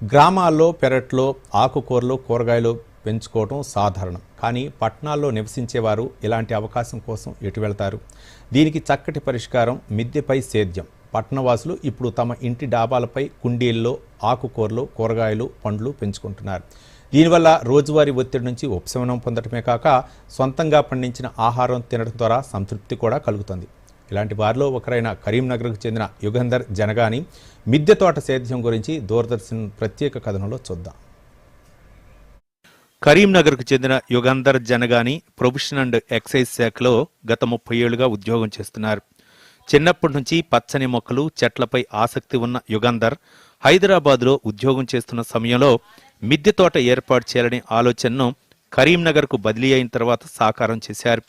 గ్రామాల్లో పెరట్లో ఆకుకూరలు కూరగాయలు పెంచుకోవడం సాధారణం. కానీ పట్టణాల్లో నివసించేవారు ఇలాంటి అవకాశం కోసం ఎటు వెళ్తారు? దీనికి చక్కటి పరిష్కారం మిద్దెపై సేద్యం. పట్టణవాసులు ఇప్పుడు తమ ఇంటి డాబాలపై కుండీల్లో ఆకుకూరలు కూరగాయలు పండ్లు పెంచుకుంటున్నారు. దీనివల్ల రోజువారీ ఒత్తిడి నుంచి ఉపశమనం పొందటమే కాక సొంతంగా పండించిన ఆహారం తినడం ద్వారా సంతృప్తి కూడా కలుగుతుంది. ఇలాంటి వారిలో ఒకరైన కరీంనగర్కు చెందిన యుగంధర్ జనగాని మిద్దె తోట సేద్యం గురించి దూరదర్శన్ ప్రత్యేక కథనంలో చూద్దాం. కరీంనగర్కు చెందిన Yugandhar Janagani profession and excise శాఖలో గత ముప్పై ఏళ్ళుగా ఉద్యోగం చేస్తున్నారు. చిన్నప్పటి నుంచి పచ్చని మొక్కలు చెట్లపై ఆసక్తి ఉన్న యుగంధర్ హైదరాబాద్లో ఉద్యోగం చేస్తున్న సమయంలో మిద్దె తోట ఏర్పాటు చేయాలనే ఆలోచనను కరీంనగర్కు బదిలీ అయిన తర్వాత సాకారం చేశారు.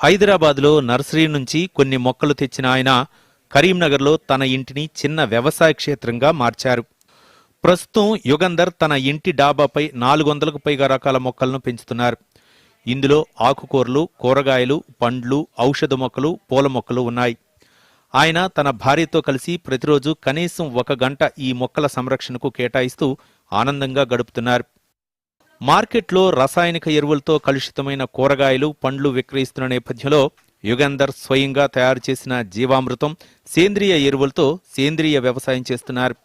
హైదరాబాద్లో నర్సరీ నుంచి కొన్ని మొక్కలు తెచ్చిన ఆయన కరీంనగర్లో తన ఇంటిని చిన్న వ్యవసాయ క్షేత్రంగా మార్చారు. ప్రస్తుతం యుగంధర్ తన ఇంటి డాబాపై నాలుగు వందలకు పైగా రకాల మొక్కలను పెంచుతున్నారు. ఇందులో ఆకుకూరలు కూరగాయలు పండ్లు ఔషధ మొక్కలు పూల మొక్కలు ఉన్నాయి. ఆయన తన భార్యతో కలిసి ప్రతిరోజు కనీసం ఒక గంట ఈ మొక్కల సంరక్షణకు కేటాయిస్తూ ఆనందంగా గడుపుతున్నారు. మార్కెట్లో రసాయనిక ఎరువులతో కలుషితమైన కూరగాయలు పండ్లు విక్రయిస్తున్న నేపథ్యంలో యుగంధర్ స్వయంగా తయారు చేసిన జీవామృతం సేంద్రియ ఎరువులతో సేంద్రియ వ్యవసాయం చేస్తున్నారు.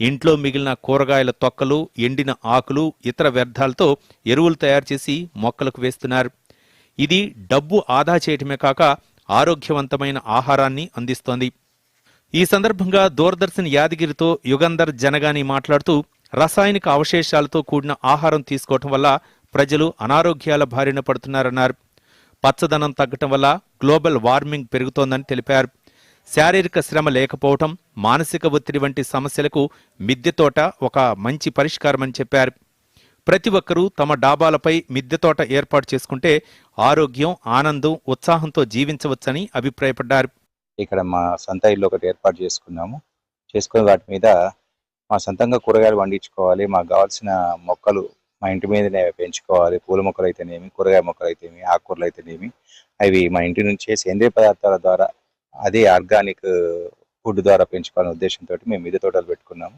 ఇంట్లో మిగిలిన కూరగాయల తొక్కలు ఎండిన ఆకులు ఇతర వ్యర్థాలతో ఎరువులు తయారు చేసి మొక్కలకు వేస్తున్నారు. ఇది డబ్బు ఆదా చేయటమే కాక ఆరోగ్యవంతమైన ఆహారాన్ని అందిస్తోంది. ఈ సందర్భంగా దూరదర్శన్ యాదగిరితో యుగంధర్ జనగాని మాట్లాడుతూ రసాయనిక అవశేషాలతో కూడిన ఆహారం తీసుకోవటం వల్ల ప్రజలు అనారోగ్యాల బారిన పడుతున్నారన్నారు. పచ్చదనం తగ్గటం వల్ల గ్లోబల్ వార్మింగ్ పెరుగుతోందని తెలిపారు. శారీరక శ్రమ లేకపోవటం మానసిక ఒత్తిడి వంటి సమస్యలకు మిద్దె తోట ఒక మంచి పరిష్కారమని చెప్పారు. ప్రతి ఒక్కరూ తమ డాబాలపై మిద్దె తోట ఏర్పాటు చేసుకుంటే ఆరోగ్యం ఆనందం ఉత్సాహంతో జీవించవచ్చని అభిప్రాయపడ్డారు. ఇక్కడ మా సొంత ఇల్లు ఒకటి ఏర్పాటు చేసుకున్నాము. చేసుకుని వాటి మీద మా సొంతంగా కూరగాయలు పండించుకోవాలి మాకు కావాల్సిన మొక్కలు మా ఇంటి మీదనే పెంచుకోవాలి. పూల మొక్కలు అయితేనేమి కూరగాయ మొక్కలు అయితేనేమి ఆకుకూరలు అయితేనేమి అవి మా ఇంటి నుంచే సేంద్రియ పదార్థాల ద్వారా అదే ఆర్గానిక్ ఫుడ్ ద్వారా పెంచుకోవాలనే ఉద్దేశంతో మేము మిద్దె తోటలు పెట్టుకున్నాము.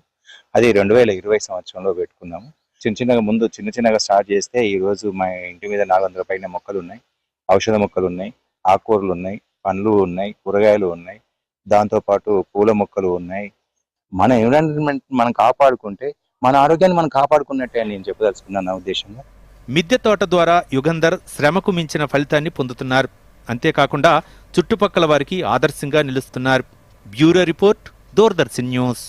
అది రెండు వేల ఇరవై సంవత్సరంలో పెట్టుకున్నాము. చిన్న చిన్నగా ముందు చిన్న చిన్నగా స్టార్ట్ చేస్తే ఈ రోజు మా ఇంటి మీద నాలుగు వందల పైన మొక్కలు ఉన్నాయి. ఔషధ మొక్కలు ఉన్నాయి ఆకుకూరలు ఉన్నాయి పండ్లు ఉన్నాయి కూరగాయలు ఉన్నాయి. దాంతోపాటు పూల మొక్కలు ఉన్నాయి మన ఎన్విరాన్మెంట్ మనం కాపాడుకుంటే మన ఆరోగ్యాన్ని మనం కాపాడుకున్నట్టే అని నేను చెప్పదలుచుకున్నాను నా ఉద్దేశంలో. మిద్దె తోట ద్వారా యుగంధర్ శ్రమకు మించిన ఫలితాన్ని పొందుతున్నారు. అంతేకాకుండా చుట్టుపక్కల వారికి ఆదర్శంగా నిలుస్తున్నారు. Bureau report Doordarshan news.